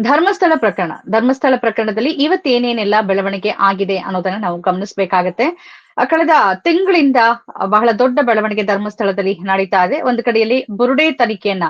ಧರ್ಮಸ್ಥಳ ಪ್ರಕರಣ. ಧರ್ಮಸ್ಥಳ ಪ್ರಕರಣದಲ್ಲಿ ಇವತ್ತೇನೇನೆಲ್ಲ ಬೆಳವಣಿಗೆ ಆಗಿದೆ ಅನ್ನೋದನ್ನ ನಾವು ಗಮನಿಸಬೇಕಾಗತ್ತೆ. ಕಳೆದ ತಿಂಗಳಿಂದ ಬಹಳ ದೊಡ್ಡ ಬೆಳವಣಿಗೆ ಧರ್ಮಸ್ಥಳದಲ್ಲಿ ನಡೀತಾ ಇದೆ. ಒಂದು ಕಡೆಯಲ್ಲಿ ಬುರುಡೆ ತನಿಖೆಯನ್ನ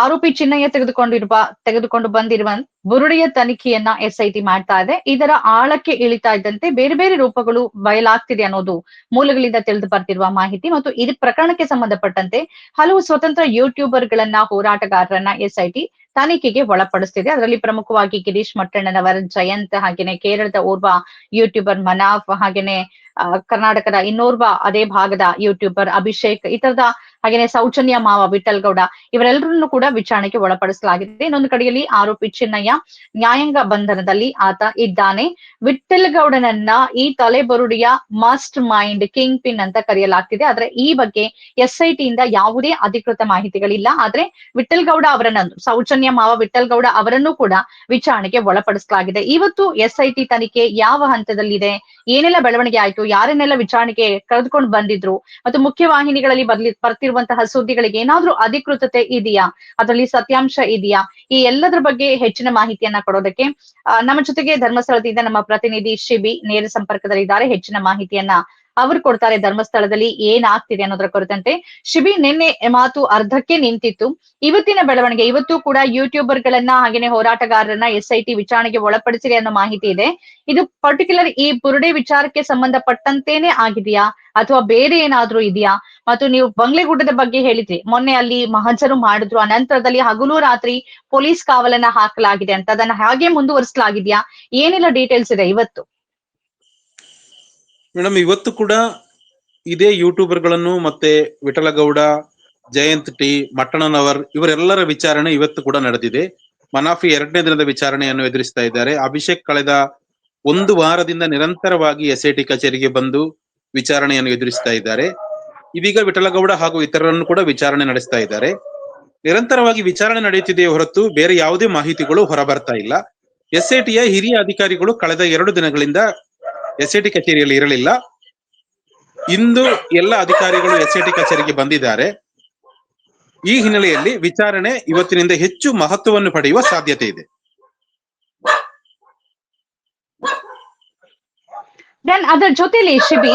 ಆರೋಪಿ ಚಿನ್ನಯ್ಯ ತೆಗೆದುಕೊಂಡಿರುವ, ತೆಗೆದುಕೊಂಡು ಬಂದಿರುವ ಬುರುಡೆಯ ತನಿಖೆಯನ್ನ ಎಸ್ಐಟಿ ಮಾಡ್ತಾ ಇದೆ. ಇದರ ಆಳಕ್ಕೆ ಇಳಿತಾ ಇದ್ದಂತೆ ಬೇರೆ ಬೇರೆ ರೂಪಗಳು ಬಯಲಾಗ್ತಿದೆ ಅನ್ನೋದು ಮೂಲಗಳಿಂದ ತಿಳಿದು ಬರ್ತಿರುವ ಮಾಹಿತಿ. ಮತ್ತು ಇದು ಪ್ರಕರಣಕ್ಕೆ ಸಂಬಂಧಪಟ್ಟಂತೆ ಹಲವು ಸ್ವತಂತ್ರ ಯೂಟ್ಯೂಬರ್ ಗಳನ್ನ ಹೋರಾಟಗಾರರನ್ನ ಎಸ್ಐಟಿ ತನಿಖೆಗೆ ಒಳಪಡಿಸ್ತಿದೆ. ಅದರಲ್ಲಿ ಪ್ರಮುಖವಾಗಿ ಗಿರೀಶ್ ಮಟ್ಟಣ್ಣನವರ, ಜಯಂತ್, ಹಾಗೇನೆ ಕೇರಳದ ಓರ್ವ ಯೂಟ್ಯೂಬರ್ ಮನಾಫ್, ಹಾಗೇನೆ ಕರ್ನಾಟಕದ ಇನ್ನೋರ್ವ ಅದೇ ಭಾಗದ ಯೂಟ್ಯೂಬರ್ ಅಭಿಷೇಕ್, ಈ ಹಾಗೇನೆ ಸೌಜನ್ಯ ಮಾವ ವಿಠಲ್ ಗೌಡ ಇವರೆಲ್ಲರನ್ನು ಕೂಡ ವಿಚಾರಣೆಗೆ ಒಳಪಡಿಸಲಾಗಿದೆ. ಇನ್ನೊಂದು ಕಡೆಯಲ್ಲಿ ಆರೋಪಿ ಚಿನ್ನಯ್ಯ ನ್ಯಾಯಾಂಗ ಬಂಧನದಲ್ಲಿ ಆತ ಇದ್ದಾನೆ. ವಿಠಲ್ ಗೌಡನನ್ನ ಈ ತಲೆಬರುಡಿಯ ಮಸ್ಟ್ ಮೈಂಡ್ ಕಿಂಗ್ ಪಿನ್ ಅಂತ ಕರೆಯಲಾಗ್ತಿದೆ. ಆದ್ರೆ ಈ ಬಗ್ಗೆ ಎಸ್ ಐ ಟಿಯಿಂದ ಯಾವುದೇ ಅಧಿಕೃತ ಮಾಹಿತಿಗಳಿಲ್ಲ. ಆದ್ರೆ ವಿಠಲ್ ಗೌಡ ಅವರನ್ನ, ಸೌಜನ್ಯ ಮಾವ ವಿಠಲ್ ಗೌಡ ಅವರನ್ನು ಕೂಡ ವಿಚಾರಣೆಗೆ ಒಳಪಡಿಸಲಾಗಿದೆ. ಇವತ್ತು ಎಸ್ ಐ ಟಿ ತನಿಖೆ ಯಾವ ಹಂತದಲ್ಲಿದೆ? ಏನೆಲ್ಲ ಬೆಳವಣಿಗೆ ಆಯ್ತು? ಯಾರನ್ನೆಲ್ಲ ವಿಚಾರಣೆಗೆ ಕರೆದುಕೊಂಡು ಬಂದಿದ್ರು? ಮತ್ತು ಮುಖ್ಯವಾಹಿನಿಗಳಲ್ಲಿ ಬರ್ಲಿ ಬರ್ತಿರುವಂತಹ ಸುದ್ದಿಗಳಿಗೆ ಏನಾದ್ರೂ ಅಧಿಕೃತತೆ ಇದೆಯಾ? ಅದರಲ್ಲಿ ಸತ್ಯಾಂಶ ಇದೆಯಾ? ಈ ಎಲ್ಲದರ ಬಗ್ಗೆ ಹೆಚ್ಚಿನ ಮಾಹಿತಿಯನ್ನ ಕೊಡೋದಕ್ಕೆ ನಮ್ಮ ಜೊತೆಗೆ ಧರ್ಮಸ್ಥಳದಿಂದ ನಮ್ಮ ಪ್ರತಿನಿಧಿ ಶಿಬಿ ನೇರ ಸಂಪರ್ಕದಲ್ಲಿದ್ದಾರೆ. ಹೆಚ್ಚಿನ ಮಾಹಿತಿಯನ್ನ ಅವರು ಕೊಡ್ತಾರೆ ಧರ್ಮಸ್ಥಳದಲ್ಲಿ ಏನಾಗ್ತಿದೆ ಅನ್ನೋದ್ರ ಕುರಿತಂತೆ. ಶಿಬಿ ನಿನ್ನೆ ಮಾತು ಅರ್ಧಕ್ಕೆ ನಿಂತಿತ್ತು. ಇವತ್ತಿನ ಬೆಳವಣಿಗೆ, ಇವತ್ತು ಕೂಡ ಯೂಟ್ಯೂಬರ್ ಗಳನ್ನ ಹಾಗೇನೆ ಹೋರಾಟಗಾರರನ್ನ ಎಸ್ ಐ ಟಿ ವಿಚಾರಣೆಗೆ ಒಳಪಡಿಸಿದೆ ಅನ್ನೋ ಮಾಹಿತಿ ಇದೆ. ಇದು ಪರ್ಟಿಕ್ಯುಲರ್ ಈ ಬುರುಡೆ ವಿಚಾರಕ್ಕೆ ಸಂಬಂಧಪಟ್ಟಂತೇನೆ ಆಗಿದೆಯಾ? ಅಥವಾ ಬೇರೆ ಏನಾದ್ರೂ ಇದೆಯಾ? ಮತ್ತು ನೀವು ಬಂಗ್ಲೆಗುಡ್ಡದ ಬಗ್ಗೆ ಹೇಳಿದ್ರಿ. ಮೊನ್ನೆ ಅಲ್ಲಿ ಮಹಜರು ಮಾಡಿದ್ರು. ಅನಂತರದಲ್ಲಿ ಹಗಲು ರಾತ್ರಿ ಪೊಲೀಸ್ ಕಾವಲನ್ನ ಹಾಕಲಾಗಿದೆ ಅಂತ. ಅದನ್ನ ಹಾಗೆ ಮುಂದುವರಿಸಲಾಗಿದ್ಯಾ? ಏನೆಲ್ಲ ಡೀಟೇಲ್ಸ್ ಇದೆ ಇವತ್ತು? ಮೇಡಮ್, ಇವತ್ತು ಕೂಡ ಇದೇ ಯೂಟ್ಯೂಬರ್ಗಳನ್ನು ಮತ್ತೆ ವಿಠಲಗೌಡ, ಜಯಂತ್ ಟಿ, ಮಟ್ಟಣ್ಣನವರ್ ಇವರೆಲ್ಲರ ವಿಚಾರಣೆ ಇವತ್ತು ಕೂಡ ನಡೆದಿದೆ. ಮನಾಫಿ ಎರಡನೇ ದಿನದ ವಿಚಾರಣೆಯನ್ನು ಎದುರಿಸ್ತಾ ಇದ್ದಾರೆ. ಅಭಿಷೇಕ್ ಕಳೆದ ಒಂದು ವಾರದಿಂದ ನಿರಂತರವಾಗಿ ಎಸ್ ಐ ಟಿ ಕಚೇರಿಗೆ ಬಂದು ವಿಚಾರಣೆಯನ್ನು ಎದುರಿಸ್ತಾ ಇದ್ದಾರೆ. ಇದೀಗ ವಿಠಲಗೌಡ ಹಾಗೂ ಇತರರನ್ನು ಕೂಡ ವಿಚಾರಣೆ ನಡೆಸ್ತಾ ಇದ್ದಾರೆ. ನಿರಂತರವಾಗಿ ವಿಚಾರಣೆ ನಡೆಯುತ್ತಿದೆಯೇ ಹೊರತು ಬೇರೆ ಯಾವುದೇ ಮಾಹಿತಿಗಳು ಹೊರಬರ್ತಾ ಇಲ್ಲ. ಎಸ್ಐಟಿಯ ಹಿರಿಯ ಅಧಿಕಾರಿಗಳು ಕಳೆದ ಎರಡು ದಿನಗಳಿಂದ ಎಸ್ಐಟಿ ಕಚೇರಿಯಲ್ಲಿ ಇರಲಿಲ್ಲ. ಇಂದು ಎಲ್ಲ ಅಧಿಕಾರಿಗಳು ಎಸ್ ಟಿ ಕಚೇರಿಗೆ ಬಂದಿದ್ದಾರೆ. ಈ ಹಿನ್ನೆಲೆಯಲ್ಲಿ ವಿಚಾರಣೆ ಇವತ್ತಿನಿಂದ ಹೆಚ್ಚು ಮಹತ್ವವನ್ನು ಪಡೆಯುವ ಸಾಧ್ಯತೆ ಇದೆ. ದೆನ್ ಅದರ ಜೊತೆಲಿ ಶಿಬಿ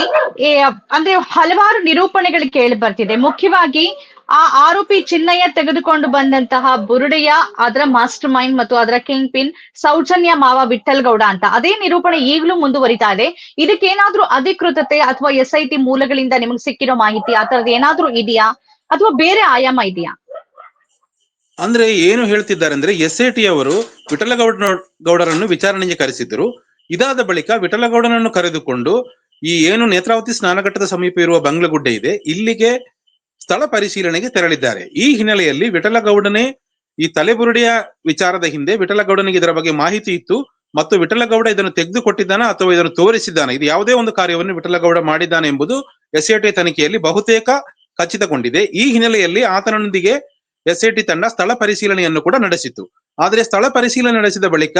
ಅಂದ್ರೆ ಹಲವಾರು ನಿರೂಪಣೆಗಳು ಕೇಳಿ ಬರ್ತಿದೆ. ಮುಖ್ಯವಾಗಿ ಆ ಆರೋಪಿ ಚಿನ್ನಯ್ಯ ತೆಗೆದುಕೊಂಡು ಬಂದಂತಹ ಬುರುಡೆಯ, ಅದರ ಮಾಸ್ಟರ್ ಮೈಂಡ್ ಮತ್ತು ಅದರ ಕಿಂಗ್ ಪಿನ್ ಸೌಜನ್ಯ ಮಾವ ವಿಠಲ್ ಅಂತ. ಅದೇ ನಿರೂಪಣೆ ಈಗಲೂ ಮುಂದುವರಿತಾ ಇದೆ. ಇದಕ್ಕೇನಾದ್ರೂ ಅಧಿಕೃತತೆ ಅಥವಾ ಎಸ್ ಐ ಟಿ ಮೂಲಗಳಿಂದ ನಿಮಗೆ ಸಿಕ್ಕಿರೋ ಮಾಹಿತಿ ಆ ತರದ್ ಏನಾದ್ರೂ ಇದೆಯಾ? ಅಥವಾ ಬೇರೆ ಆಯಾಮ ಇದೆಯಾ? ಅಂದ್ರೆ ಏನು ಹೇಳ್ತಿದ್ದಾರೆ ಅಂದ್ರೆ ಎಸ್ ಐ ಟಿ ಅವರು ವಿಠಲಗೌಡ ಗೌಡರನ್ನು ವಿಚಾರಣೆಗೆ ಕರೆಸಿದ್ರು. ಇದಾದ ಬಳಿಕ ವಿಠಲಗೌಡನನ್ನು ಕರೆದುಕೊಂಡು ಈ ಏನು ನೇತ್ರಾವತಿ ಸ್ನಾನಘಟ್ಟದ ಸಮೀಪ ಇರುವ ಬಂಗ್ಲಗುಡ್ಡೆ ಇದೆ. ಇಲ್ಲಿಗೆ ಸ್ಥಳ ಪರಿಶೀಲನೆಗೆ ತೆರಳಿದ್ದಾರೆ. ಈ ಹಿನ್ನೆಲೆಯಲ್ಲಿ ವಿಠಲಗೌಡನೇ ಈ ತಲೆಬುರುಡೆಯ ವಿಚಾರದ ಹಿಂದೆ ವಿಠಲಗೌಡನಿಗೆ ಇದರ ಬಗ್ಗೆ ಮಾಹಿತಿ ಇತ್ತು ಮತ್ತು ವಿಠಲಗೌಡ ಇದನ್ನು ತೆಗೆದುಕೊಟ್ಟಿದ್ದಾನೆ ಅಥವಾ ಇದನ್ನು ತೋರಿಸಿದ್ದಾನೆ? ಇದು ಯಾವುದೇ ಒಂದು ಕಾರ್ಯವನ್ನು ವಿಠಲಗೌಡ ಮಾಡಿದ್ದಾನೆ ಎಂಬುದು ಎಸ್ಎಟಿ ತನಿಖೆಯಲ್ಲಿ ಬಹುತೇಕ ಖಚಿತಗೊಂಡಿದೆ. ಈ ಹಿನ್ನೆಲೆಯಲ್ಲಿ ಆತನೊಂದಿಗೆ ಎಸ್ಎಟಿ ತಂಡ ಸ್ಥಳ ಪರಿಶೀಲನೆಯನ್ನು ಕೂಡ ನಡೆಸಿತು. ಆದರೆ ಸ್ಥಳ ಪರಿಶೀಲನೆ ನಡೆಸಿದ ಬಳಿಕ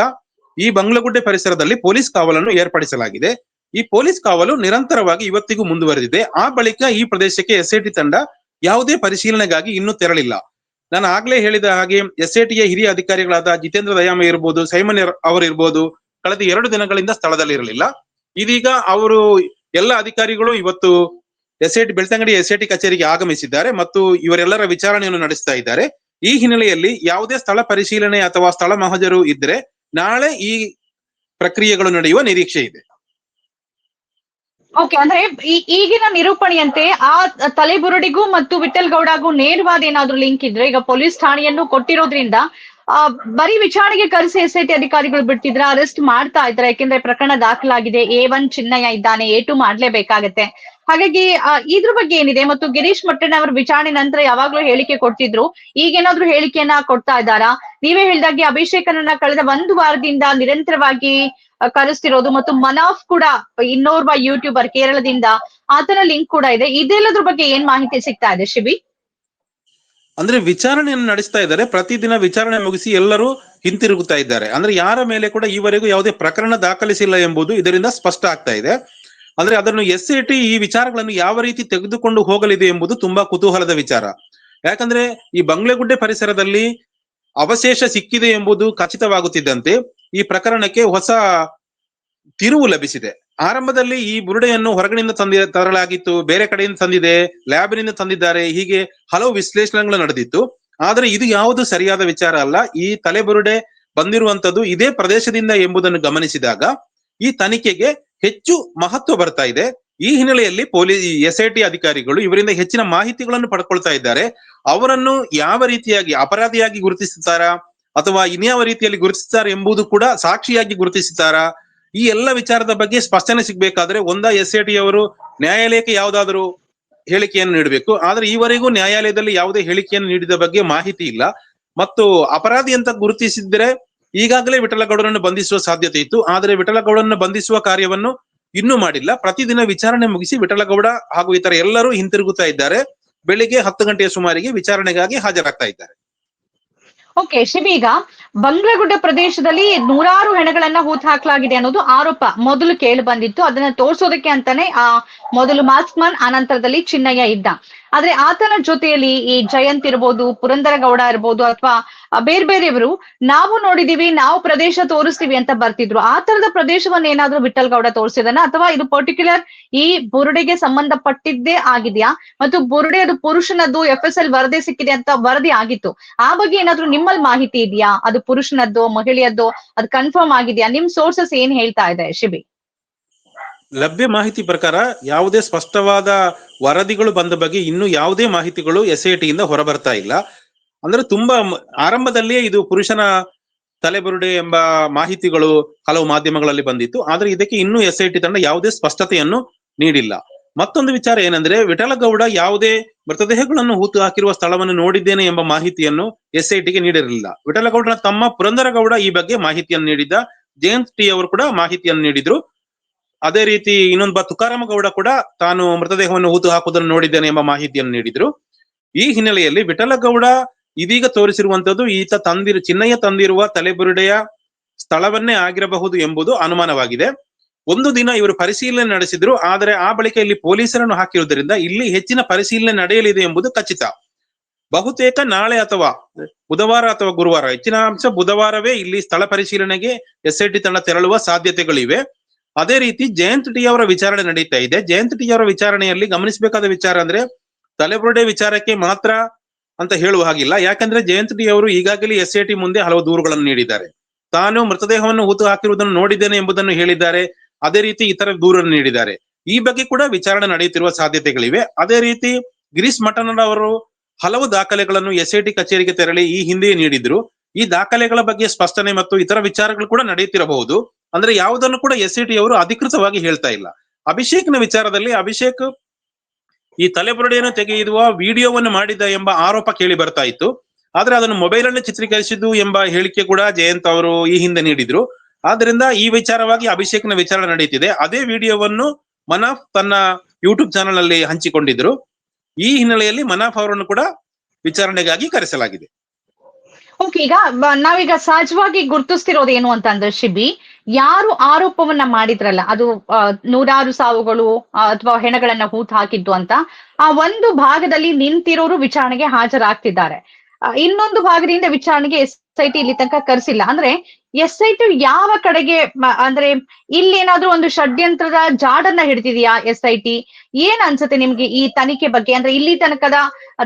ಈ ಬಂಗ್ಲಗುಡ್ಡೆ ಪರಿಸರದಲ್ಲಿ ಪೊಲೀಸ್ ಕಾವಲನ್ನು ಏರ್ಪಡಿಸಲಾಗಿದೆ. ಈ ಪೊಲೀಸ್ ಕಾವಲು ನಿರಂತರವಾಗಿ ಇವತ್ತಿಗೂ ಮುಂದುವರೆದಿದೆ. ಆ ಬಳಿಕ ಈ ಪ್ರದೇಶಕ್ಕೆ ಎಸ್ಐಟಿ ತಂಡ ಯಾವುದೇ ಪರಿಶೀಲನೆಗಾಗಿ ಇನ್ನೂ ತೆರಳಿಲ್ಲ. ನಾನು ಆಗ್ಲೇ ಹೇಳಿದ ಹಾಗೆ ಎಸ್ಐಟಿಯ ಹಿರಿಯ ಅಧಿಕಾರಿಗಳಾದ ಜಿತೇಂದ್ರ ದಯಾಮ ಇರ್ಬೋದು, ಸೈಮನ್ ಅವರು ಇರ್ಬೋದು, ಕಳೆದ ಎರಡು ದಿನಗಳಿಂದ ಸ್ಥಳದಲ್ಲಿ ಇರಲಿಲ್ಲ. ಇದೀಗ ಅವರು ಎಲ್ಲ ಅಧಿಕಾರಿಗಳು ಇವತ್ತು ಎಸ್ಐಟಿ ಬೆಳ್ತಂಗಡಿ ಎಸ್ಐಟಿ ಕಚೇರಿಗೆ ಆಗಮಿಸಿದ್ದಾರೆ ಮತ್ತು ಇವರೆಲ್ಲರ ವಿಚಾರಣೆಯನ್ನು ನಡೆಸ್ತಾ ಇದ್ದಾರೆ. ಈ ಹಿನ್ನೆಲೆಯಲ್ಲಿ ಯಾವುದೇ ಸ್ಥಳ ಪರಿಶೀಲನೆ ಅಥವಾ ಸ್ಥಳ ಮಹಜರು ಇದ್ರೆ ನಾಳೆ ಈ ಪ್ರಕ್ರಿಯೆಗಳು ನಡೆಯುವ ನಿರೀಕ್ಷೆ ಇದೆ. ಓಕೆ ಅಂದ್ರೆ ಈಗಿನ ನಿರೂಪಣೆಯಂತೆ ಆ ತಲೆಬುರುಡಿಗೂ ಮತ್ತು ವಿಠಲ್ ಗೌಡಗೂ ನೇರವಾದ ಏನಾದ್ರೂ ಲಿಂಕ್ ಇದ್ರೆ ಈಗ ಪೊಲೀಸ್ ಠಾಣೆಯನ್ನು ಕೊಟ್ಟಿರೋದ್ರಿಂದ ಬರೀ ವಿಚಾರಣೆಗೆ ಕರೆಸಿ ಎಸ್ ಐ ಟಿ ಅಧಿಕಾರಿಗಳು ಬಿಡ್ತಿದ್ರ ಅರೆಸ್ಟ್ ಮಾಡ್ತಾ ಇದ್ದಾರೆ ಯಾಕೆಂದ್ರೆ ಪ್ರಕರಣ ದಾಖಲಾಗಿದೆ ಎ ಒನ್ ಚಿನ್ನಯ್ಯ ಇದ್ದಾನೆ ಎ ಟು ಮಾಡ್ಲೇಬೇಕಾಗತ್ತೆ. ಹಾಗಾಗಿ ಆ, ಇದ್ರ ಬಗ್ಗೆ ಏನಿದೆ? ಮತ್ತು ಗಿರೀಶ್ ಮಟ್ಟಣ್ಣ ಅವರು ವಿಚಾರಣೆ ನಂತರ ಯಾವಾಗ್ಲೂ ಹೇಳಿಕೆ ಕೊಡ್ತಿದ್ರು ಈಗೇನಾದ್ರೂ ಹೇಳಿಕೆಯನ್ನ ಕೊಡ್ತಾ ಇದ್ದಾರಾ? ನೀವೇ ಹೇಳಿದಾಗೆ ಅಭಿಷೇಕನನ್ನ ಕಳೆದ ಒಂದು ವಾರದಿಂದ ನಿರಂತರವಾಗಿ ಆ, ಕರೆಸ್ತಿರೋದು ಮತ್ತು ಮನಾಫ್ ಕೂಡ ಇನ್ನೋರ್ವ ಯೂಟ್ಯೂಬರ್ ಕೇರಳದಿಂದ ಆತನ ಲಿಂಕ್ ಕೂಡ ಇದೆ. ಇದೆಲ್ಲದ್ರ ಬಗ್ಗೆ ಏನ್ ಮಾಹಿತಿ ಸಿಗ್ತಾ ಇದೆ ಶಿಬಿ ಅಂದ್ರೆ ವಿಚಾರಣೆಯನ್ನು ನಡೆಸ್ತಾ ಇದ್ದಾರೆ. ಪ್ರತಿದಿನ ವಿಚಾರಣೆ ಮುಗಿಸಿ ಎಲ್ಲರೂ ಹಿಂತಿರುಗುತ್ತಾ ಇದ್ದಾರೆ. ಅಂದ್ರೆ ಯಾರ ಮೇಲೆ ಕೂಡ ಈವರೆಗೂ ಯಾವುದೇ ಪ್ರಕರಣ ದಾಖಲಿಸಿಲ್ಲ ಎಂಬುದು ಇದರಿಂದ ಸ್ಪಷ್ಟ ಆಗ್ತಾ ಇದೆ. ಅಂದ್ರೆ ಅದನ್ನು ಎಸ್ ಈ ವಿಚಾರಗಳನ್ನು ಯಾವ ರೀತಿ ತೆಗೆದುಕೊಂಡು ಹೋಗಲಿದೆ ಎಂಬುದು ತುಂಬಾ ಕುತೂಹಲದ ವಿಚಾರ. ಯಾಕಂದ್ರೆ ಈ ಬಂಗ್ಲೆಗುಡ್ಡೆ ಪರಿಸರದಲ್ಲಿ ಅವಶೇಷ ಸಿಕ್ಕಿದೆ ಎಂಬುದು ಖಚಿತವಾಗುತ್ತಿದ್ದಂತೆ ಈ ಪ್ರಕರಣಕ್ಕೆ ಹೊಸ ತಿರುವು ಲಭಿಸಿದೆ. ಆರಂಭದಲ್ಲಿ ಈ ಬುರುಡೆಯನ್ನು ಹೊರಗಡೆಯಿಂದ ತಂದಿ ತರಲಾಗಿತ್ತು, ಬೇರೆ ಕಡೆಯಿಂದ ತಂದಿದೆ, ಲ್ಯಾಬ್ನಿಂದ ತಂದಿದ್ದಾರೆ, ಹೀಗೆ ಹಲವು ವಿಶ್ಲೇಷಣೆಗಳು ನಡೆದಿತ್ತು. ಆದರೆ ಇದು ಯಾವುದು ಸರಿಯಾದ ವಿಚಾರ ಅಲ್ಲ. ಈ ತಲೆಬುರುಡೆ ಬಂದಿರುವಂತದ್ದು ಇದೇ ಪ್ರದೇಶದಿಂದ ಎಂಬುದನ್ನು ಗಮನಿಸಿದಾಗ ಈ ತನಿಖೆಗೆ ಹೆಚ್ಚು ಮಹತ್ವ ಬರ್ತಾ ಇದೆ. ಈ ಹಿನ್ನೆಲೆಯಲ್ಲಿ ಪೊಲೀಸ್ ಎಸ್ ಐ ಟಿ ಅಧಿಕಾರಿಗಳು ಇವರಿಂದ ಹೆಚ್ಚಿನ ಮಾಹಿತಿಗಳನ್ನು ಪಡ್ಕೊಳ್ತಾ ಇದ್ದಾರೆ. ಅವರನ್ನು ಯಾವ ರೀತಿಯಾಗಿ ಅಪರಾಧಿಯಾಗಿ ಗುರುತಿಸುತ್ತಾರಾ ಅಥವಾ ಇನ್ಯಾವ ರೀತಿಯಲ್ಲಿ ಗುರುತಿಸುತ್ತಾರೆ ಎಂಬುದು ಕೂಡ ಸಾಕ್ಷಿಯಾಗಿ ಗುರುತಿಸುತ್ತಾರಾ? ಈ ಎಲ್ಲ ವಿಚಾರದ ಬಗ್ಗೆ ಸ್ಪಷ್ಟನೆ ಸಿಗ್ಬೇಕಾದ್ರೆ ಒಂದ ಎಸ್ ಎ ಅವರು ನ್ಯಾಯಾಲಯಕ್ಕೆ ಯಾವ್ದಾದ್ರು ಹೇಳಿಕೆಯನ್ನು ನೀಡಬೇಕು. ಆದ್ರೆ ಈವರೆಗೂ ನ್ಯಾಯಾಲಯದಲ್ಲಿ ಯಾವುದೇ ಹೇಳಿಕೆಯನ್ನು ನೀಡಿದ ಬಗ್ಗೆ ಮಾಹಿತಿ ಇಲ್ಲ. ಮತ್ತು ಅಪರಾಧಿ ಅಂತ ಗುರುತಿಸಿದ್ರೆ ಈಗಾಗಲೇ ವಿಠಲಗೌಡರನ್ನು ಬಂಧಿಸುವ ಸಾಧ್ಯತೆ ಇತ್ತು. ಆದರೆ ವಿಠಲಗೌಡರನ್ನು ಬಂಧಿಸುವ ಕಾರ್ಯವನ್ನು ಇನ್ನೂ ಮಾಡಿಲ್ಲ. ಪ್ರತಿದಿನ ವಿಚಾರಣೆ ಮುಗಿಸಿ ವಿಠಲಗೌಡ ಹಾಗೂ ಇತರ ಎಲ್ಲರೂ ಹಿಂತಿರುಗುತ್ತಾ ಇದ್ದಾರೆ. ಬೆಳಿಗ್ಗೆ ಹತ್ತು ಗಂಟೆಯ ಸುಮಾರಿಗೆ ವಿಚಾರಣೆಗಾಗಿ ಹಾಜರಾಗ್ತಾ ಇದ್ದಾರೆ. ಓಕೆ, ಶಿಬಿ ಈಗ ಬಂಗ್ಲಗುಡ್ಡ ಪ್ರದೇಶದಲ್ಲಿ ನೂರಾರು ಹೆಣಗಳನ್ನ ಹೂತ್ ಹಾಕಲಾಗಿದೆ ಅನ್ನೋದು ಆರೋಪ ಮೊದಲು ಕೇಳಿ ಬಂದಿತ್ತು. ಅದನ್ನ ತೋರ್ಸೋದಕ್ಕೆ ಅಂತಾನೆ ಆ ಮೊದಲು ಮಾಸ್ಕ್ಮನ್ ಆನಂತರದಲ್ಲಿ ಚಿನ್ನಯ್ಯ ಇದ್ದ. ಆದ್ರೆ ಆತನ ಜೊತೆಯಲ್ಲಿ ಈ ಜಯಂತ್ ಇರ್ಬೋದು, ಪುರಂದರಗೌಡ ಇರ್ಬೋದು ಅಥವಾ ಬೇರೆ ಬೇರೆಯವರು ನಾವು ನೋಡಿದೀವಿ, ನಾವು ಪ್ರದೇಶ ತೋರಿಸ್ತೀವಿ ಅಂತ ಬರ್ತಿದ್ರು. ಆ ತರದ ಪ್ರದೇಶವನ್ನ ಏನಾದ್ರೂ ವಿಠಲ್ ಗೌಡ ತೋರಿಸಿದನ? ಅಥವಾ ಇದು ಪರ್ಟಿಕ್ಯುಲರ್ ಈ ಬುರುಡೆಗೆ ಸಂಬಂಧಪಟ್ಟಿದ್ದೇ ಆಗಿದ್ಯಾ? ಮತ್ತು ಬುರುಡೆ ಅದು ಪುರುಷನದ್ದು ಎಫ್ ಎಸ್ ಎಲ್ ವರದಿ ಸಿಕ್ಕಿದೆ ಅಂತ ವರದಿ ಆಗಿತ್ತು. ಆ ಬಗ್ಗೆ ಏನಾದ್ರೂ ನಿಮ್ಮಲ್ಲಿ ಮಾಹಿತಿ ಇದೆಯಾ? ಅದು ಪುರುಷನದ್ದು, ಮಹಿಳೆಯದ್ದು, ಅದು ಕನ್ಫರ್ಮ್ ಆಗಿದ್ಯಾ? ನಿಮ್ ಸೋರ್ಸಸ್ ಏನ್ ಹೇಳ್ತಾ ಇದೆ, ಶಿಬಿ? ಲಭ್ಯ ಮಾಹಿತಿ ಪ್ರಕಾರ ಯಾವುದೇ ಸ್ಪಷ್ಟವಾದ ವರದಿಗಳು ಬಂದ ಬಗ್ಗೆ ಇನ್ನೂ ಯಾವುದೇ ಮಾಹಿತಿಗಳು ಎಸ್ ಐ ಟಿಯಿಂದ ಹೊರಬರ್ತಾ ಇಲ್ಲ. ಅಂದ್ರೆ ತುಂಬಾ ಆರಂಭದಲ್ಲಿಯೇ ಇದು ಪುರುಷನ ತಲೆಬುರುಡೆ ಎಂಬ ಮಾಹಿತಿಗಳು ಹಲವು ಮಾಧ್ಯಮಗಳಲ್ಲಿ ಬಂದಿತ್ತು. ಆದ್ರೆ ಇದಕ್ಕೆ ಇನ್ನೂ ಎಸ್ ಐ ತಂಡ ಯಾವುದೇ ಸ್ಪಷ್ಟತೆಯನ್ನು ನೀಡಿಲ್ಲ. ಮತ್ತೊಂದು ವಿಚಾರ ಏನಂದ್ರೆ ವಿಠಲಗೌಡ ಯಾವುದೇ ಮೃತದೇಹಗಳನ್ನು ಹೂತು ಹಾಕಿರುವ ಸ್ಥಳವನ್ನು ನೋಡಿದ್ದೇನೆ ಎಂಬ ಮಾಹಿತಿಯನ್ನು ಎಸ್ ಐ ಟಿಗೆ ನೀಡಿರಲಿಲ್ಲ. ವಿಠಲಗೌಡನ ತಮ್ಮ ಪುರಂದರಗೌಡ ಈ ಬಗ್ಗೆ ಮಾಹಿತಿಯನ್ನು ನೀಡಿದ್ದ. ಜಯಂತ್ ಟಿ ಅವರು ಕೂಡ ಮಾಹಿತಿಯನ್ನು ನೀಡಿದ್ರು. ಅದೇ ರೀತಿ ಇನ್ನೊಂದು ಬಾ ತುಕಾರಾಮ ಗೌಡ ಕೂಡ ತಾನು ಮೃತದೇಹವನ್ನು ಹೂತು ಹಾಕುವುದನ್ನು ನೋಡಿದ್ದೇನೆ ಎಂಬ ಮಾಹಿತಿಯನ್ನು ನೀಡಿದ್ರು. ಈ ಹಿನ್ನೆಲೆಯಲ್ಲಿ ವಿಠಲಗೌಡ ಇದೀಗ ತೋರಿಸಿರುವಂತದ್ದು ಈತ ತಂದಿರು, ಚಿನ್ನಯ್ಯ ತಂದಿರುವ ತಲೆಬುರುಡೆಯ ಸ್ಥಳವನ್ನೇ ಆಗಿರಬಹುದು ಎಂಬುದು ಅನುಮಾನವಾಗಿದೆ. ಒಂದು ದಿನ ಇವರು ಪರಿಶೀಲನೆ ನಡೆಸಿದ್ರು, ಆದರೆ ಆ ಬಳಿಕ ಇಲ್ಲಿ ಪೊಲೀಸರನ್ನು ಹಾಕಿರುವುದರಿಂದ ಇಲ್ಲಿ ಹೆಚ್ಚಿನ ಪರಿಶೀಲನೆ ನಡೆಯಲಿದೆ ಎಂಬುದು ಖಚಿತ. ಬಹುತೇಕ ನಾಳೆ ಅಥವಾ ಬುಧವಾರ ಅಥವಾ ಗುರುವಾರ, ಹೆಚ್ಚಿನ ಅಂಶ ಬುಧವಾರವೇ ಇಲ್ಲಿ ಸ್ಥಳ ಪರಿಶೀಲನೆಗೆ ಎಸ್ ತಂಡ ತೆರಳುವ ಸಾಧ್ಯತೆಗಳಿವೆ. ಅದೇ ರೀತಿ ಜಯಂತ್ ಟಿ ಅವರ ವಿಚಾರಣೆ ನಡೀತಾ ಇದೆ. ಜಯಂತ್ ಟಿ ಅವರ ವಿಚಾರಣೆಯಲ್ಲಿ ಗಮನಿಸಬೇಕಾದ ವಿಚಾರ ಅಂದ್ರೆ ತಲೆಬುರುಡೆ ವಿಚಾರಕ್ಕೆ ಮಾತ್ರ ಅಂತ ಹೇಳುವ ಹಾಗಿಲ್ಲ. ಯಾಕಂದ್ರೆ ಜಯಂತ್ ಟಿ ಅವರು ಈಗಾಗಲೇ ಎಸ್ ಐ ಟಿ ಮುಂದೆ ಹಲವು ದೂರುಗಳನ್ನು ನೀಡಿದ್ದಾರೆ. ತಾನು ಮೃತದೇಹವನ್ನು ಹೂತು ಹಾಕಿರುವುದನ್ನು ನೋಡಿದ್ದೇನೆ ಎಂಬುದನ್ನು ಹೇಳಿದ್ದಾರೆ. ಅದೇ ರೀತಿ ಇತರ ದೂರನ್ನು ನೀಡಿದ್ದಾರೆ. ಈ ಬಗ್ಗೆ ಕೂಡ ವಿಚಾರಣೆ ನಡೆಯುತ್ತಿರುವ ಸಾಧ್ಯತೆಗಳಿವೆ. ಅದೇ ರೀತಿ ಗಿರೀಶ್ ಮಠನರ ಅವರು ಹಲವು ದಾಖಲೆಗಳನ್ನು ಎಸ್ ಐ ಟಿ ಕಚೇರಿಗೆ ತೆರಳಿ ಈ ಹಿಂದೆಯೇ ನೀಡಿದ್ರು. ಈ ದಾಖಲೆಗಳ ಬಗ್ಗೆ ಸ್ಪಷ್ಟನೆ ಮತ್ತು ಇತರ ವಿಚಾರಗಳು ಕೂಡ ನಡೆಯುತ್ತಿರಬಹುದು. ಅಂದ್ರೆ ಯಾವುದನ್ನು ಕೂಡ ಎಸ್ ಟಿ ಅವರು ಅಧಿಕೃತವಾಗಿ ಹೇಳ್ತಾ ಇಲ್ಲ. ಅಭಿಷೇಕ್ನ ವಿಚಾರದಲ್ಲಿ ಅಭಿಷೇಕ್ ಈ ತಲೆಬುರುಡೆಯನ್ನು ತೆಗೆಯುವ ವಿಡಿಯೋವನ್ನು ಮಾಡಿದ ಎಂಬ ಆರೋಪ ಕೇಳಿ ಬರ್ತಾ ಇತ್ತು. ಆದ್ರೆ ಅದನ್ನು ಮೊಬೈಲ್ ಅನ್ನು ಚಿತ್ರೀಕರಿಸಿದ್ದು ಎಂಬ ಹೇಳಿಕೆ ಕೂಡ ಜಯಂತ್ ಅವರು ಈ ಹಿಂದೆ ನೀಡಿದ್ರು. ಆದ್ರಿಂದ ಈ ವಿಚಾರವಾಗಿ ಅಭಿಷೇಕ್ನ ವಿಚಾರಣೆ ನಡೆಯುತ್ತಿದೆ. ಅದೇ ವಿಡಿಯೋವನ್ನು ಮನಾಫ್ ತನ್ನ ಯೂಟ್ಯೂಬ್ ಚಾನೆಲ್ ಅಲ್ಲಿ ಹಂಚಿಕೊಂಡಿದ್ರು. ಈ ಹಿನ್ನೆಲೆಯಲ್ಲಿ ಮನಾಫ್ ಅವರನ್ನು ಕೂಡ ವಿಚಾರಣೆಗಾಗಿ ಕರೆಸಲಾಗಿದೆ. ಓಕೆ, ಈಗ ನಾವೀಗ ಸಹಜವಾಗಿ ಗುರುತಿಸ್ತಿರೋದು ಏನು ಅಂತ ಅಂದ್ರೆ ಶಿಬಿ, ಯಾರು ಆರೋಪವನ್ನ ಮಾಡಿದ್ರಲ್ಲ, ಅದು ನೂರಾರು ಸಾವುಗಳು ಅಥವಾ ಹೆಣಗಳನ್ನ ಹೂತ್ ಹಾಕಿದ್ದು ಅಂತ, ಆ ಒಂದು ಭಾಗದಲ್ಲಿ ನಿಂತಿರೋರು ವಿಚಾರಣೆಗೆ ಹಾಜರಾಗ್ತಿದ್ದಾರೆ. ಇನ್ನೊಂದು ಭಾಗದಿಂದ ವಿಚಾರಣೆಗೆ ಎಸ್ ಐ ಟಿ ಇಲ್ಲಿ ತನಕ ಕರೆಸಿಲ್ಲ. ಅಂದ್ರೆ ಎಸ್ ಐ ಟಿ ಯಾವ ಕಡೆಗೆ ಅಂದ್ರೆ ಇಲ್ಲಿ ಏನಾದ್ರೂ ಒಂದು ಷಡ್ಯಂತ್ರದ ಜಾಡನ್ನ ಹಿಡಿದಿದೆಯಾ ಎಸ್ ಐ ಟಿ ಏನ್ ಅನ್ಸುತ್ತೆ ನಿಮ್ಗೆ ಈ ತನಿಖೆ ಬಗ್ಗೆ? ಅಂದ್ರೆ ಇಲ್ಲಿ ತನಕದ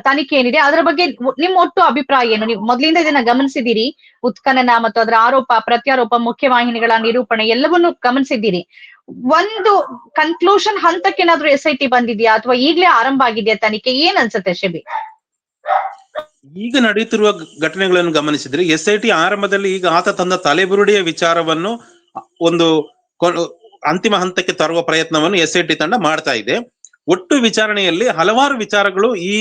ತನಿಖೆ ಏನಿದೆ? ಅದರ ಬಗ್ಗೆ ನಿಮ್ ಒಟ್ಟು ಅಭಿಪ್ರಾಯ ಏನು? ನೀವು ಮೊದಲಿಂದ ಇದನ್ನ ಗಮನಿಸಿದ್ದೀರಿ. ಉತ್ಖನನ ಮತ್ತು ಅದರ ಆರೋಪ, ಪ್ರತ್ಯಾರೋಪ, ಮುಖ್ಯವಾಹಿನಿಗಳ ನಿರೂಪಣೆ ಎಲ್ಲವನ್ನೂ ಗಮನಿಸಿದ್ದೀರಿ. ಒಂದು ಕನ್ಕ್ಲೂಷನ್ ಹಂತಕ್ಕೇನಾದ್ರೂ ಎಸ್ ಐ ಟಿ ಬಂದಿದ್ಯಾ? ಅಥವಾ ಈಗ್ಲೇ ಆರಂಭ ಆಗಿದೆಯಾ ತನಿಖೆ? ಏನ್ ಅನ್ಸುತ್ತೆ ಶಿಬಿ? ಈಗ ನಡೆಯುತ್ತಿರುವ ಘಟನೆಗಳನ್ನು ಗಮನಿಸಿದ್ರೆ ಎಸ್ ಐ ಟಿ ಆರಂಭದಲ್ಲಿ ಈಗ ಆತ ತಂದ ತಲೆಬುರುಡಿಯ ವಿಚಾರವನ್ನು ಒಂದು ಅಂತಿಮ ಹಂತಕ್ಕೆ ತರುವ ಪ್ರಯತ್ನವನ್ನು ಎಸ್ ಐ ಟಿ ತಂಡ ಮಾಡ್ತಾ ಇದೆ. ಒಟ್ಟು ವಿಚಾರಣೆಯಲ್ಲಿ ಹಲವಾರು ವಿಚಾರಗಳು ಈ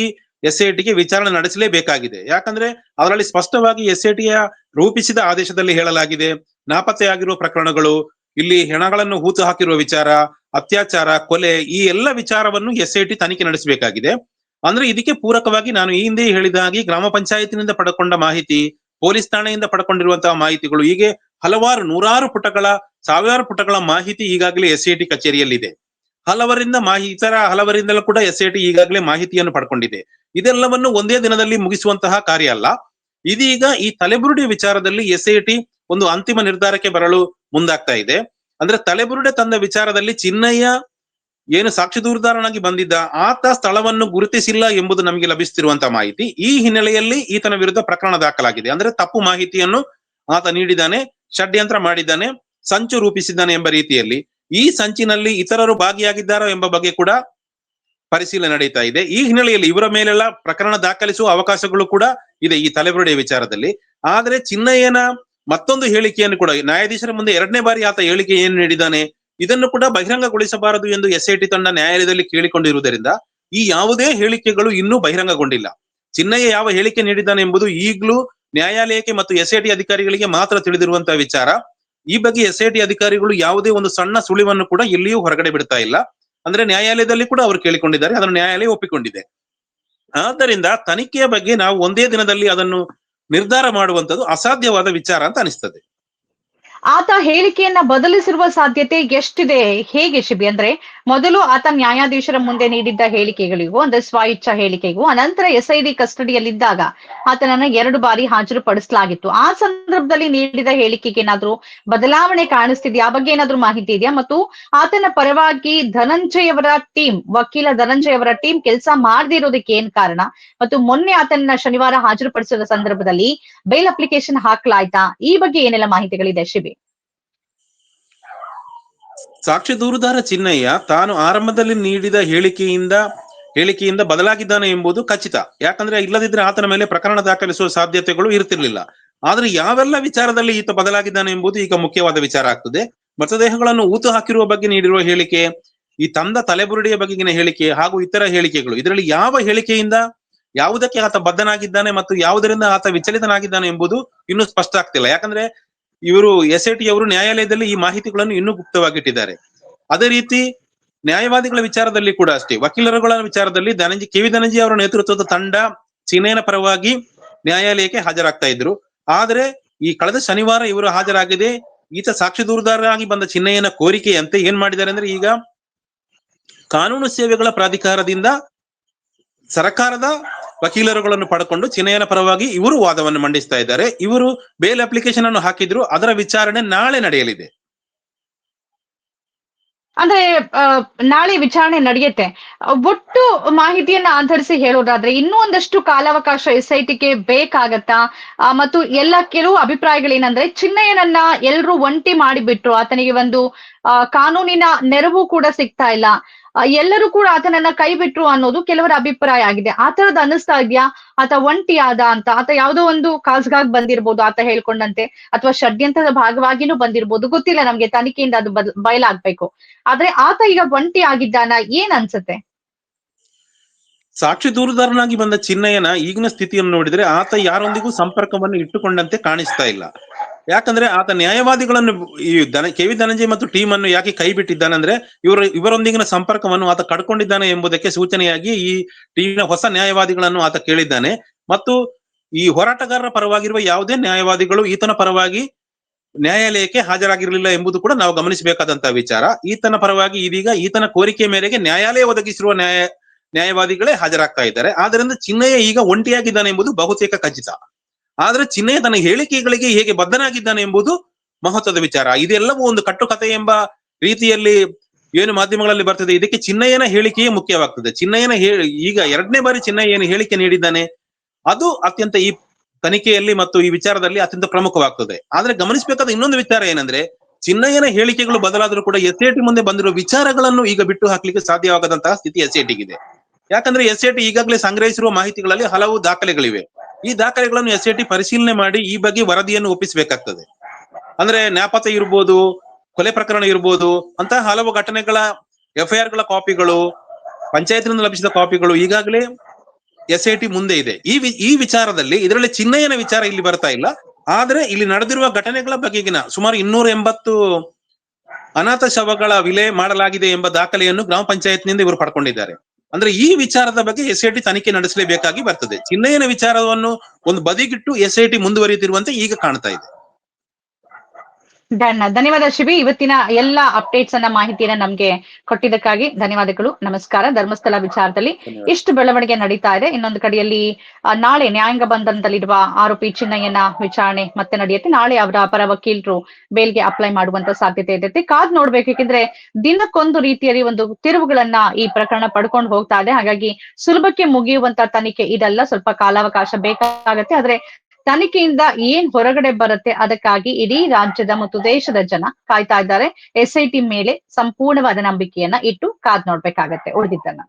ಎಸ್ ಐ ಟಿಗೆ ವಿಚಾರಣೆ ನಡೆಸಲೇಬೇಕಾಗಿದೆ. ಯಾಕಂದ್ರೆ ಅದರಲ್ಲಿ ಸ್ಪಷ್ಟವಾಗಿ ಎಸ್ ಐ ಟಿಯ ರೂಪಿಸಿದ ಆದೇಶದಲ್ಲಿ ಹೇಳಲಾಗಿದೆ ನಾಪತ್ತೆಯಾಗಿರುವ ಪ್ರಕರಣಗಳು, ಇಲ್ಲಿ ಹೆಣಗಳನ್ನು ಹೂತು ಹಾಕಿರುವ ವಿಚಾರ, ಅತ್ಯಾಚಾರ, ಕೊಲೆ ಈ ಎಲ್ಲ ವಿಚಾರವನ್ನು ಎಸ್ ಐ ಟಿ ತನಿಖೆ ನಡೆಸಬೇಕಾಗಿದೆ. ಅಂದ್ರೆ ಇದಕ್ಕೆ ಪೂರಕವಾಗಿ ನಾನು ಈ ಹಿಂದೆ ಹೇಳಿದ ಹಾಗೆ ಗ್ರಾಮ ಪಂಚಾಯತಿನಿಂದ ಪಡ್ಕೊಂಡ ಮಾಹಿತಿ, ಪೊಲೀಸ್ ಠಾಣೆಯಿಂದ ಪಡ್ಕೊಂಡಿರುವಂತಹ ಮಾಹಿತಿಗಳು, ಹೀಗೆ ಹಲವಾರು ನೂರಾರು ಪುಟಗಳ, ಸಾವಿರಾರು ಪುಟಗಳ ಮಾಹಿತಿ ಈಗಾಗಲೇ ಎಸ್ ಐ ಟಿ ಕಚೇರಿಯಲ್ಲಿದೆ. ಹಲವರಿಂದ ಮಾಹಿ, ಇತರ ಹಲವರಿಂದಲೂ ಕೂಡ ಎಸ್ ಐ ಟಿ ಈಗಾಗಲೇ ಮಾಹಿತಿಯನ್ನು ಪಡ್ಕೊಂಡಿದೆ. ಇದೆಲ್ಲವನ್ನು ಒಂದೇ ದಿನದಲ್ಲಿ ಮುಗಿಸುವಂತಹ ಕಾರ್ಯ ಅಲ್ಲ. ಇದೀಗ ಈ ತಲೆಬುರುಡಿ ವಿಚಾರದಲ್ಲಿ ಎಸ್ ಐ ಟಿ ಒಂದು ಅಂತಿಮ ನಿರ್ಧಾರಕ್ಕೆ ಬರಲು ಮುಂದಾಗ್ತಾ ಇದೆ. ಅಂದ್ರೆ ತಲೆಬುರುಡೆ ತಂದ ವಿಚಾರದಲ್ಲಿ ಚಿನ್ನಯ್ಯ ಏನು ಸಾಕ್ಷಿ ದೂರದಾರನಾಗಿ ಬಂದಿದ್ದ ಆತ ಸ್ಥಳವನ್ನು ಗುರುತಿಸಿಲ್ಲ ಎಂಬುದು ನಮಗೆ ಲಭಿಸುತ್ತಿರುವಂತಹ ಮಾಹಿತಿ. ಈ ಹಿನ್ನೆಲೆಯಲ್ಲಿ ಈತನ ವಿರುದ್ಧ ಪ್ರಕರಣ ದಾಖಲಾಗಿದೆ. ಅಂದ್ರೆ ತಪ್ಪು ಮಾಹಿತಿಯನ್ನು ಆತ ನೀಡಿದ್ದಾನೆ, ಷಡ್ಯಂತ್ರ ಮಾಡಿದ್ದಾನೆ, ಸಂಚು ರೂಪಿಸಿದ್ದಾನೆ ಎಂಬ ರೀತಿಯಲ್ಲಿ. ಈ ಸಂಚಿನಲ್ಲಿ ಇತರರು ಭಾಗಿಯಾಗಿದ್ದಾರೋ ಎಂಬ ಬಗ್ಗೆ ಕೂಡ ಪರಿಶೀಲನೆ ನಡೀತಾ ಇದೆ. ಈ ಹಿನ್ನೆಲೆಯಲ್ಲಿ ಇವರ ಮೇಲೆಲ್ಲ ಪ್ರಕರಣ ದಾಖಲಿಸುವ ಅವಕಾಶಗಳು ಕೂಡ ಇದೆ ಈ ತಲೆಬುರುಡೆಯ ವಿಚಾರದಲ್ಲಿ. ಆದ್ರೆ ಚಿನ್ನಯ್ಯನ ಮತ್ತೊಂದು ಹೇಳಿಕೆಯನ್ನು ಕೂಡ, ನ್ಯಾಯಾಧೀಶರ ಮುಂದೆ ಎರಡನೇ ಬಾರಿ ಆತ ಹೇಳಿಕೆ ಏನು ನೀಡಿದ್ದಾನೆ? ಇದನ್ನು ಕೂಡ ಬಹಿರಂಗಗೊಳಿಸಬಾರದು ಎಂದು ಎಸ್ ಐ ಟಿ ತಂಡ ನ್ಯಾಯಾಲಯದಲ್ಲಿ ಕೇಳಿಕೊಂಡಿರುವುದರಿಂದ ಈ ಯಾವುದೇ ಹೇಳಿಕೆಗಳು ಇನ್ನೂ ಬಹಿರಂಗಗೊಂಡಿಲ್ಲ. ಚಿನ್ನಯ್ಯ ಯಾವ ಹೇಳಿಕೆ ನೀಡಿದ್ದಾನೆ ಎಂಬುದು ಈಗಲೂ ನ್ಯಾಯಾಲಯಕ್ಕೆ ಮತ್ತು ಎಸ್ ಐ ಟಿ ಅಧಿಕಾರಿಗಳಿಗೆ ಮಾತ್ರ ತಿಳಿದಿರುವಂತಹ ವಿಚಾರ. ಈ ಬಗ್ಗೆ ಎಸ್ ಐ ಟಿ ಅಧಿಕಾರಿಗಳು ಯಾವುದೇ ಒಂದು ಸಣ್ಣ ಸುಳಿವನ್ನು ಕೂಡ ಎಲ್ಲಿಯೂ ಹೊರಗಡೆ ಬಿಡ್ತಾ ಇಲ್ಲ. ಅಂದ್ರೆ ನ್ಯಾಯಾಲಯದಲ್ಲಿ ಕೂಡ ಅವರು ಕೇಳಿಕೊಂಡಿದ್ದಾರೆ, ಅದನ್ನು ನ್ಯಾಯಾಲಯ ಒಪ್ಪಿಕೊಂಡಿದೆ. ಆದ್ದರಿಂದ ತನಿಖೆಯ ಬಗ್ಗೆ ನಾವು ಒಂದೇ ದಿನದಲ್ಲಿ ಅದನ್ನು ನಿರ್ಧಾರ ಮಾಡುವಂತದ್ದು ಅಸಾಧ್ಯವಾದ ವಿಚಾರ ಅಂತ ಅನಿಸ್ತದೆ. ಆತ ಹೇಳಿಕೆಯನ್ನ ಬದಲಿಸಿರುವ ಸಾಧ್ಯತೆ ಎಷ್ಟಿದೆ? ಹೇಗೆ ಶಿಬಿ? ಅಂದ್ರೆ ಮೊದಲು ಆತ ನ್ಯಾಯಾಧೀಶರ ಮುಂದೆ ನೀಡಿದ್ದ ಹೇಳಿಕೆಗಳಿಗೂ, ಅಂದ್ರೆ ಸ್ವ ಇಚ್ಛಾ ಹೇಳಿಕೆಗೂ, ಅನಂತರ ಎಸ್ಐಡಿ ಕಸ್ಟಡಿಯಲ್ಲಿದ್ದಾಗ ಆತನನ್ನ ಎರಡು ಬಾರಿ ಹಾಜರುಪಡಿಸಲಾಗಿತ್ತು. ಆ ಸಂದರ್ಭದಲ್ಲಿ ನೀಡಿದ ಹೇಳಿಕೆಗೆ ಏನಾದ್ರೂ ಬದಲಾವಣೆ ಕಾಣಿಸ್ತಿದ್ಯಾ? ಬಗ್ಗೆ ಏನಾದ್ರೂ ಮಾಹಿತಿ ಇದೆಯಾ? ಮತ್ತು ಆತನ ಪರವಾಗಿ ಧನಂಜಯ್ ಅವರ ಟೀಮ್, ವಕೀಲ ಧನಂಜಯ್ ಅವರ ಟೀಮ್ ಕೆಲಸ ಮಾಡದಿರೋದಕ್ಕೆ ಏನ್ ಕಾರಣ? ಮತ್ತು ಮೊನ್ನೆ ಆತನ ಶನಿವಾರ ಹಾಜರುಪಡಿಸಿದ ಸಂದರ್ಭದಲ್ಲಿ ಬೇಲ್ ಅಪ್ಲಿಕೇಶನ್ ಹಾಕ್ಲಾಯ್ತಾ? ಈ ಬಗ್ಗೆ ಏನೆಲ್ಲ ಮಾಹಿತಿಗಳಿದೆ? ಶಿಬಿ. ಸಾಕ್ಷಿ ದೂರುದಾರ ಚಿನ್ನಯ್ಯ ತಾನು ಆರಂಭದಲ್ಲಿ ನೀಡಿದ ಹೇಳಿಕೆಯಿಂದ ಹೇಳಿಕೆಯಿಂದ ಬದಲಾಗಿದ್ದಾನೆ ಎಂಬುದು ಖಚಿತ. ಯಾಕಂದ್ರೆ ಇಲ್ಲದಿದ್ರೆ ಆತನ ಮೇಲೆ ಪ್ರಕರಣ ದಾಖಲಿಸುವ ಸಾಧ್ಯತೆಗಳು ಇರ್ತಿರ್ಲಿಲ್ಲ ಆದ್ರೆ ಯಾವೆಲ್ಲ ವಿಚಾರದಲ್ಲಿ ಈತ ಬದಲಾಗಿದ್ದಾನೆ ಎಂಬುದು ಈಗ ಮುಖ್ಯವಾದ ವಿಚಾರ ಆಗ್ತದೆ. ಮೃತದೇಹಗಳನ್ನು ಊತು ಹಾಕಿರುವ ಬಗ್ಗೆ ನೀಡಿರುವ ಹೇಳಿಕೆ, ಈ ತಂದ ತಲೆಬುರುಡಿಯ ಬಗೆಗಿನ ಹೇಳಿಕೆ, ಹಾಗೂ ಇತರ ಹೇಳಿಕೆಗಳು. ಇದರಲ್ಲಿ ಯಾವ ಹೇಳಿಕೆಯಿಂದ, ಯಾವುದಕ್ಕೆ ಆತ ಬದ್ಧನಾಗಿದ್ದಾನೆ ಮತ್ತು ಯಾವುದರಿಂದ ಆತ ವಿಚಲಿತನಾಗಿದ್ದಾನೆ ಎಂಬುದು ಇನ್ನೂ ಸ್ಪಷ್ಟ ಆಗ್ತಿಲ್ಲ. ಯಾಕಂದ್ರೆ ಇವರು ಎಸ್ ಐ ಟಿ ಅವರು ನ್ಯಾಯಾಲಯದಲ್ಲಿ ಈ ಮಾಹಿತಿಗಳನ್ನು ಇನ್ನೂ ಗುಪ್ತವಾಗಿಟ್ಟಿದ್ದಾರೆ. ಅದೇ ರೀತಿ ನ್ಯಾಯವಾದಿಗಳ ವಿಚಾರದಲ್ಲಿ ಕೂಡ ಅಷ್ಟೇ, ವಕೀಲರುಗಳ ವಿಚಾರದಲ್ಲಿ ಧನಂಜಿ ಕೆ ವಿ ಧನಂಜಿ ಅವರ ನೇತೃತ್ವದ ತಂಡ ಚಿನ್ನಯ್ಯನ ಪರವಾಗಿ ನ್ಯಾಯಾಲಯಕ್ಕೆ ಹಾಜರಾಗ್ತಾ ಇದ್ರು. ಆದರೆ ಈ ಕಳೆದ ಶನಿವಾರ ಇವರು ಹಾಜರಾಗಿದೆ ಈತ ಸಾಕ್ಷಿ ದೂರದಾರರಾಗಿ ಬಂದ ಚಿನ್ನಯ್ಯನ ಕೋರಿಕೆಯಂತೆ ಏನ್ ಮಾಡಿದ್ದಾರೆ ಅಂದ್ರೆ ಈಗ ಕಾನೂನು ಸೇವೆಗಳ ಪ್ರಾಧಿಕಾರದಿಂದ ಸರ್ಕಾರದ ವಕೀಲರುಗಳನ್ನು ಪಡ್ಕೊಂಡು ಚಿನ್ನಯ್ಯನ ಪರವಾಗಿ ಇವರು ವಾದವನ್ನು ಮಂಡಿಸ್ತಾ ಇದ್ದಾರೆ. ಇವರು ಬೇಲ್ ಅಪ್ಲಿಕೇಶನ್ ಅನ್ನು ಹಾಕಿದ್ರು, ಅದರ ವಿಚಾರಣೆ ನಾಳೆ ನಡೆಯಲಿದೆ. ಅಂದ್ರೆ ನಾಳೆ ವಿಚಾರಣೆ ನಡೆಯುತ್ತೆ. ಒಟ್ಟು ಮಾಹಿತಿಯನ್ನ ಆಧರಿಸಿ ಹೇಳೋದಾದ್ರೆ ಇನ್ನೂ ಒಂದಷ್ಟು ಕಾಲಾವಕಾಶ ಎಸ್ ಐ ಟಿಗೆ ಬೇಕಾಗತ್ತಾ? ಮತ್ತು ಎಲ್ಲ ಕೆಲವು ಅಭಿಪ್ರಾಯಗಳೇನಂದ್ರೆ ಚಿನ್ನಯ್ಯನನ್ನ ಎಲ್ರು ಒಂಟಿ ಮಾಡಿಬಿಟ್ರು. ಆತನಿಗೆ ಒಂದು ಕಾನೂನಿನ ನೆರವು ಕೂಡ ಸಿಗ್ತಾ ಇಲ್ಲ. ಎಲ್ಲರೂ ಕೂಡ ಆತನನ್ನ ಕೈ ಬಿಟ್ರು ಅನ್ನೋದು ಕೆಲವರ ಅಭಿಪ್ರಾಯ ಆಗಿದೆ. ಆ ತರದ್ ಅನಿಸ್ತಾ ಇದ್ಯಾ? ಆತ ಒಂಟಿ ಆದ ಅಂತ, ಆತ ಯಾವುದೋ ಒಂದು ಕಾಸ್ಗಾಗಿ ಬಂದಿರ್ಬೋದು ಆತ ಹೇಳ್ಕೊಂಡಂತೆ, ಅಥವಾ ಷಡ್ಯಂತ್ರದ ಭಾಗವಾಗಿನೂ ಬಂದಿರ್ಬೋದು, ಗೊತ್ತಿಲ್ಲ ನಮ್ಗೆ ತನಿಖೆಯಿಂದ ಅದು ಬಯಲಾಗ್ಬೇಕು. ಆದ್ರೆ ಆತ ಈಗ ಒಂಟಿ ಆಗಿದ್ದಾನ, ಏನ್ ಅನ್ಸುತ್ತೆ? ಸಾಕ್ಷಿ ದೂರದಾರನಾಗಿ ಬಂದ ಚಿನ್ನಯ್ಯನ ಈಗಿನ ಸ್ಥಿತಿಯನ್ನು ನೋಡಿದ್ರೆ ಆತ ಯಾರೊಂದಿಗೂ ಸಂಪರ್ಕವನ್ನು ಇಟ್ಟುಕೊಂಡಂತೆ ಕಾಣಿಸ್ತಾ ಇಲ್ಲ. ಯಾಕಂದ್ರೆ ಆತ ನ್ಯಾಯವಾದಿಗಳನ್ನು ಈ ದನ ಕೆ ವಿ ಧನಂಜಯ ಮತ್ತು ಟೀಮ್ ಅನ್ನು ಯಾಕೆ ಕೈ ಬಿಟ್ಟಿದ್ದಾನೆ ಅಂದ್ರೆ ಇವರ, ಇವರೊಂದಿಗಿನ ಸಂಪರ್ಕವನ್ನು ಆತ ಕಡ್ಕೊಂಡಿದ್ದಾನೆ ಎಂಬುದಕ್ಕೆ ಸೂಚನೆಯಾಗಿ ಈ ಟೀಮಿನ ಹೊಸ ನ್ಯಾಯವಾದಿಗಳನ್ನು ಆತ ಕೇಳಿದ್ದಾನೆ. ಮತ್ತು ಈ ಹೋರಾಟಗಾರರ ಪರವಾಗಿರುವ ಯಾವುದೇ ನ್ಯಾಯವಾದಿಗಳು ಈತನ ಪರವಾಗಿ ನ್ಯಾಯಾಲಯಕ್ಕೆ ಹಾಜರಾಗಿರಲಿಲ್ಲ ಎಂಬುದು ಕೂಡ ನಾವು ಗಮನಿಸಬೇಕಾದಂತಹ ವಿಚಾರ. ಈತನ ಪರವಾಗಿ ಇದೀಗ ಈತನ ಕೋರಿಕೆ ಮೇರೆಗೆ ನ್ಯಾಯಾಲಯ ಒದಗಿಸಿರುವ ನ್ಯಾಯ, ನ್ಯಾಯವಾದಿಗಳೇ ಹಾಜರಾಗ್ತಾ ಇದ್ದಾರೆ. ಆದ್ದರಿಂದ ಚಿನ್ನಯ್ಯ ಈಗ ಒಂಟಿಯಾಗಿದ್ದಾನೆ ಎಂಬುದು ಬಹುತೇಕ ಖಚಿತ. ಆದ್ರೆ ಚಿನ್ನಯ್ಯ ತನ್ನ ಹೇಳಿಕೆಗಳಿಗೆ ಹೇಗೆ ಬದ್ಧನಾಗಿದ್ದಾನೆ ಎಂಬುದು ಮಹತ್ವದ ವಿಚಾರ. ಇದೆಲ್ಲವೂ ಒಂದು ಕಟ್ಟುಕತೆ ಎಂಬ ರೀತಿಯಲ್ಲಿ ಏನು ಮಾಧ್ಯಮಗಳಲ್ಲಿ ಬರ್ತದೆ. ಇದಕ್ಕೆ ಚಿನ್ನಯ್ಯನ ಹೇಳಿಕೆಯೇ ಮುಖ್ಯವಾಗ್ತದೆ. ಚಿನ್ನಯ್ಯನ ಈಗ ಎರಡನೇ ಬಾರಿ ಚಿನ್ನಯ್ಯ ಹೇಳಿಕೆ ನೀಡಿದ್ದಾನೆ, ಅದು ಅತ್ಯಂತ ಈ ತನಿಖೆಯಲ್ಲಿ ಮತ್ತು ಈ ವಿಚಾರದಲ್ಲಿ ಅತ್ಯಂತ ಪ್ರಮುಖವಾಗ್ತದೆ. ಆದ್ರೆ ಗಮನಿಸಬೇಕಾದ ಇನ್ನೊಂದು ವಿಚಾರ ಏನಂದ್ರೆ ಚಿನ್ನಯ್ಯನ ಹೇಳಿಕೆಗಳು ಬದಲಾದರೂ ಕೂಡ ಎಸ್ ಐ ಮುಂದೆ ಬಂದಿರುವ ವಿಚಾರಗಳನ್ನು ಈಗ ಬಿಟ್ಟು ಹಾಕ್ಲಿಕ್ಕೆ ಸಾಧ್ಯವಾಗದಂತಹ ಸ್ಥಿತಿ ಎಸ್ ಐ ಟಿಗಿದೆ ಯಾಕಂದ್ರೆ ಎಸ್ ಐ ಟಿ ಈಗಾಗಲೇ ಸಂಗ್ರಹಿಸಿರುವ ಮಾಹಿತಿಗಳಲ್ಲಿ ಹಲವು ದಾಖಲೆಗಳಿವೆ. ಈ ದಾಖಲೆಗಳನ್ನು ಎಸ್ ಐ ಟಿ ಪರಿಶೀಲನೆ ಮಾಡಿ ಈ ಬಗ್ಗೆ ವರದಿಯನ್ನು ಒಪ್ಪಿಸಬೇಕಾಗ್ತದೆ. ಅಂದ್ರೆ ನ್ಯಾಪತ್ತೆ ಇರ್ಬೋದು, ಕೊಲೆ ಪ್ರಕರಣ ಇರ್ಬೋದು ಅಂತ ಹಲವು ಘಟನೆಗಳ ಎಫ್ಐಆರ್ಗಳ ಕಾಪಿಗಳು, ಪಂಚಾಯತ್ನಿಂದ ಲಭಿಸಿದ ಕಾಪಿಗಳು ಈಗಾಗಲೇ ಎಸ್ ಐ ಟಿ ಮುಂದೆ ಇದೆ. ಈ ಈ ವಿಚಾರದಲ್ಲಿ ಇದರಲ್ಲಿ ಚಿನ್ನಯ್ಯನ ವಿಚಾರ ಇಲ್ಲಿ ಬರ್ತಾ ಇಲ್ಲ. ಆದ್ರೆ ಇಲ್ಲಿ ನಡೆದಿರುವ ಘಟನೆಗಳ ಬಗೆಗಿನ ಸುಮಾರು ಇನ್ನೂರ ಎಂಬತ್ತು ಅನಾಥ ಶವಗಳ ವಿಲೆ ಮಾಡಲಾಗಿದೆ ಎಂಬ ದಾಖಲೆಯನ್ನು ಗ್ರಾಮ ಪಂಚಾಯತ್ನಿಂದ ಇವರು ಪಡ್ಕೊಂಡಿದ್ದಾರೆ. ಅಂದ್ರೆ ಈ ವಿಚಾರದ ಬಗ್ಗೆ ಎಸ್ ಐ ಟಿ ತನಿಖೆ ನಡೆಸಲೇಬೇಕಾಗಿ ಬರ್ತದೆ. ಚಿನ್ನಯ್ಯನ ವಿಚಾರವನ್ನು ಒಂದು ಬದಿಗಿಟ್ಟು ಎಸ್ ಐ ಟಿ ಮುಂದುವರಿಯುತ್ತಿರುವಂತೆ ಈಗ ಕಾಣ್ತಾ ಇದೆ. ಡನ್ ಧನ್ಯವಾದ ಶಿವಿ. ಇವತ್ತಿನ ಎಲ್ಲ ಅಪ್ಡೇಟ್ಸ್ ಅನ್ನ ಮಾಹಿತಿಯನ್ನ ನಮ್ಗೆ ಕೊಟ್ಟಿದ್ದಕ್ಕಾಗಿ ಧನ್ಯವಾದಗಳು. ನಮಸ್ಕಾರ. ಧರ್ಮಸ್ಥಳ ವಿಚಾರದಲ್ಲಿ. ಇಷ್ಟು ಬೆಳವಣಿಗೆ ನಡೀತಾ ಇದೆ. ಇನ್ನೊಂದು ಕಡೆಯಲ್ಲಿ ನಾಳೆ ನ್ಯಾಯಾಂಗ ಬಂಧನದಲ್ಲಿರುವ ಆರೋಪಿ ಚಿನ್ನಯ್ಯನ ವಿಚಾರಣೆ ಮತ್ತೆ ನಡೆಯುತ್ತೆ. ನಾಳೆ ಅವರ ಪರ ವಕೀಲರು ಬೇಲ್ಗೆ ಅಪ್ಲೈ ಮಾಡುವಂತ ಸಾಧ್ಯತೆ ಇದೆ ಕಾದ್ ನೋಡ್ಬೇಕು. ಯಾಕಂದ್ರೆ ದಿನಕ್ಕೊಂದು ರೀತಿಯಲ್ಲಿ ಒಂದು ತಿರುವುಗಳನ್ನ ಈ ಪ್ರಕರಣ ಪಡ್ಕೊಂಡು ಹೋಗ್ತಾ ಇದೆ. ಹಾಗಾಗಿ ಸುಲಭಕ್ಕೆ ಮುಗಿಯುವಂತ ತನಿಖೆ ಇದೆಲ್ಲ. ಸ್ವಲ್ಪ ಕಾಲಾವಕಾಶ ಬೇಕಾಗತ್ತೆ. ಆದ್ರೆ ತನಿಖೆಯಿಂದ ಏನ್ ಹೊರಗಡೆ ಬರುತ್ತೆ ಅದಕ್ಕಾಗಿ ಇಡೀ ರಾಜ್ಯದ ಮತ್ತು ದೇಶದ ಜನ ಕಾಯ್ತಾ ಇದ್ದಾರೆ. ಎಸ್ ಐ ಟಿ ಮೇಲೆ ಸಂಪೂರ್ಣವಾದ ನಂಬಿಕೆಯನ್ನ ಇಟ್ಟು ಕಾದ್ ನೋಡ್ಬೇಕಾಗತ್ತೆ. ಉಳಿದಿದ್ದನ್ನ.